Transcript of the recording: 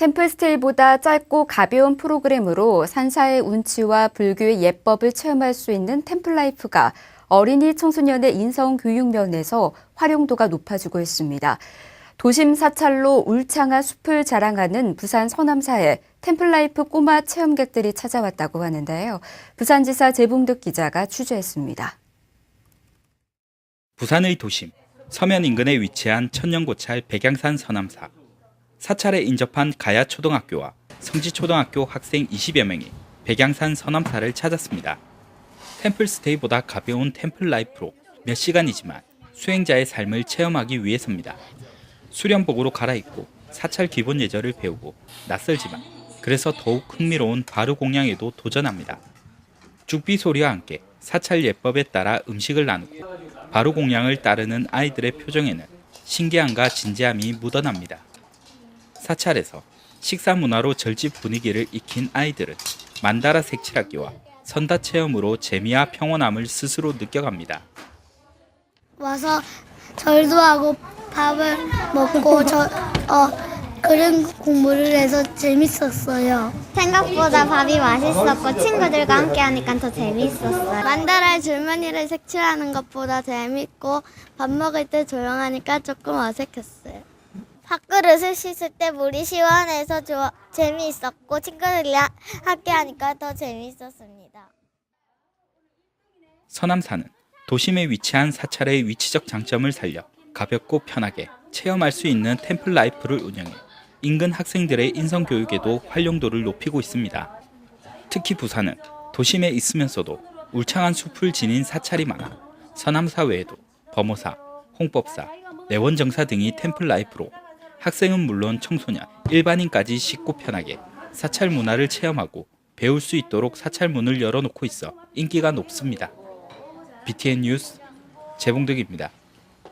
템플스테이보다 짧고 가벼운 프로그램으로 산사의 운치와 불교의 예법을 체험할 수 있는 템플라이프가 어린이 청소년의 인성 교육 면에서 활용도가 높아지고 있습니다. 도심 사찰로 울창한 숲을 자랑하는 부산 서남사에 템플라이프 꼬마 체험객들이 찾아왔다고 하는데요. 부산지사 재봉득 기자가 취재했습니다. 부산의 도심 서면 인근에 위치한 천년고찰 백양산 서남사 사찰에 인접한 가야초등학교와 성지초등학교 학생 20여 명이 백양산 서남사를 찾았습니다. 템플스테이보다 가벼운 템플라이프로 몇 시간이지만 수행자의 삶을 체험하기 위해서입니다. 수련복으로 갈아입고 사찰 기본 예절을 배우고 낯설지만 그래서 더욱 흥미로운 바르 공양에도 도전합니다. 죽비 소리와 함께 사찰 예법에 따라 음식을 나누고 바로 공양을 따르는 아이들의 표정에는 신기함과 진지함이 묻어납니다. 사찰에서 식사 문화로 절집 분위기를 익힌 아이들은 만다라 색칠하기와 선다 체험으로 재미와 평온함을 스스로 느껴갑니다. 와서 절도 하고 밥을 먹고 저, 어, 그림 공부를 해서 재밌었어요. 생각보다 밥이 맛있었고 친구들과 함께 하니까 더 재미있었어요. 만다라의 줄무늬를 색칠하는 것보다 재밌고 밥 먹을 때 조용하니까 조금 어색했어요. 밥그릇을 씻을 때 물이 시원해서 좋아, 재미있었고 친구들이랑 함께 하니까 더 재미있었습니다. 서남사는 도심에 위치한 사찰의 위치적 장점을 살려 가볍고 편하게 체험할 수 있는 템플 라이프를 운영해 인근 학생들의 인성 교육에도 활용도를 높이고 있습니다. 특히 부산은 도심에 있으면서도 울창한 숲을 지닌 사찰이 많아 서남사 외에도 범호사, 홍법사, 내원정사 등이 템플 라이프로 학생은 물론 청소년, 일반인까지 쉽고 편하게 사찰 문화를 체험하고 배울 수 있도록 사찰 문을 열어놓고 있어 인기가 높습니다. BTN 뉴스 재봉득입니다.